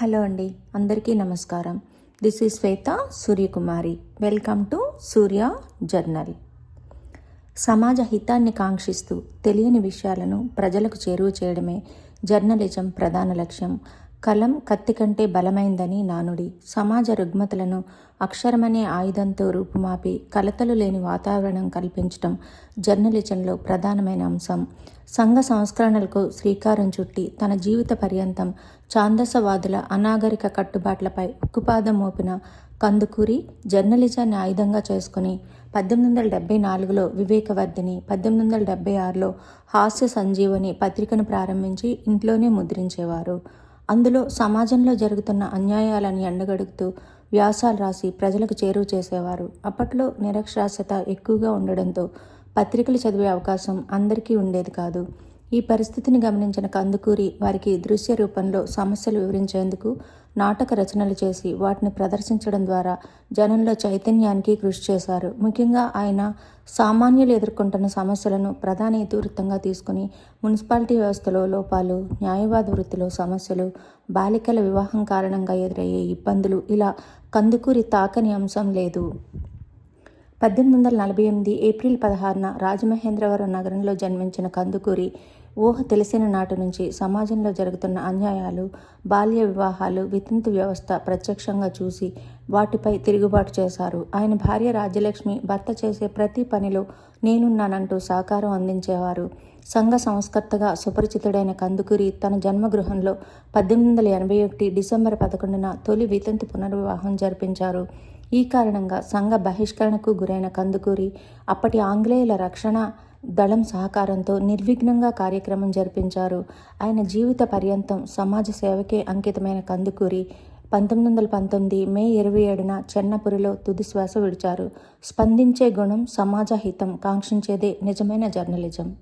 Hello అండి అందరికీ నమస్కారం. This is Shweta Suryakumari. Welcome to Surya journal. సమాజ హితాన్ని కాంక్షిస్తూ తెలియని విషయాలను ప్రజలకు చేరువ చేయడమే జర్నలిజం ప్రధాన లక్ష్యం. కలం కత్తి కంటే బలమైందని నానుడి. సమాజ రుగ్మతలను అక్షరమనే ఆయుధంతో రూపుమాపి కలతలు లేని వాతావరణం కల్పించడం జర్నలిజంలో ప్రధానమైన అంశం. సంఘ సంస్కరణలకు శ్రీకారం చుట్టి తన జీవిత పర్యంతం ఛాందసవాదుల అనాగరిక కట్టుబాట్లపై ఉక్కుపాదం మోపిన కందుకూరి జర్నలిజాన్ని ఆయుధంగా చేసుకుని పద్దెనిమిది వందల డెబ్బై నాలుగులో వివేకవర్ధిని పద్దెనిమిది వందల డెబ్బై ఆరులో హాస్య సంజీవని పత్రికను ప్రారంభించి ఇంట్లోనే ముద్రించేవారు. అందులో సమాజంలో జరుగుతున్న అన్యాయాలను ఎండగడుగుతూ వ్యాసాలు రాసి ప్రజలకు చేరువ చేసేవారు. అప్పట్లో నిరక్షరాస్యత ఎక్కువగా ఉండడంతో పత్రికలు చదివే అవకాశం అందరికీ ఉండేది కాదు. ఈ పరిస్థితిని గమనించిన కందుకూరి వారికి దృశ్య రూపంలో సమస్యలు వివరించేందుకు నాటక రచనలు చేసి వాటిని ప్రదర్శించడం ద్వారా జనంలో చైతన్యానికి కృషి చేశారు. ముఖ్యంగా ఆయన సామాన్యులు ఎదుర్కొంటున్న సమస్యలను ప్రధాన ఇతివృత్తంగా తీసుకుని మున్సిపాలిటీ వ్యవస్థలో లోపాలు న్యాయవాద వృత్తిలో సమస్యలు బాలికల వివాహం కారణంగా ఎదురయ్యే ఇబ్బందులు ఇలా కందుకూరి తాకని అంశం లేదు. పద్దెనిమిది వందల నలభై ఎనిమిది ఏప్రిల్ పదహారున రాజమహేంద్రవరం నగరంలో జన్మించిన కందుకూరి ఊహ తెలిసిన నాటి నుంచి సమాజంలో జరుగుతున్న అన్యాయాలు బాల్య వివాహాలు వితంతు వ్యవస్థ ప్రత్యక్షంగా చూసి వాటిపై తిరుగుబాటు చేశారు. ఆయన భార్య రాజ్యలక్ష్మి భర్త చేసే ప్రతి పనిలో నేనున్నానంటూ సహకారం అందించేవారు. సంఘ సంస్కర్తగా సుపరిచితుడైన కందుకూరి తన జన్మగృహంలో పద్దెనిమిది వందల ఎనభై ఒకటి డిసెంబర్ పదకొండున తొలి వితంతు పునర్వివాహం జరిపించారు. ఈ కారణంగా సంఘ బహిష్కరణకు గురైన కందుకూరి అప్పటి ఆంగ్లేయుల రక్షణ దళం సహకారంతో నిర్విఘ్నంగా కార్యక్రమం జరిపించారు. ఆయన జీవిత పర్యంతం సమాజ సేవకే అంకితమైన కందుకూరి పంతొమ్మిది వందల పంతొమ్మిది మే ఇరవై ఏడున చెన్నపురిలో తుది శ్వాస విడిచారు. స్పందించే గుణం సమాజ హితం కాంక్షించేదే నిజమైన జర్నలిజం.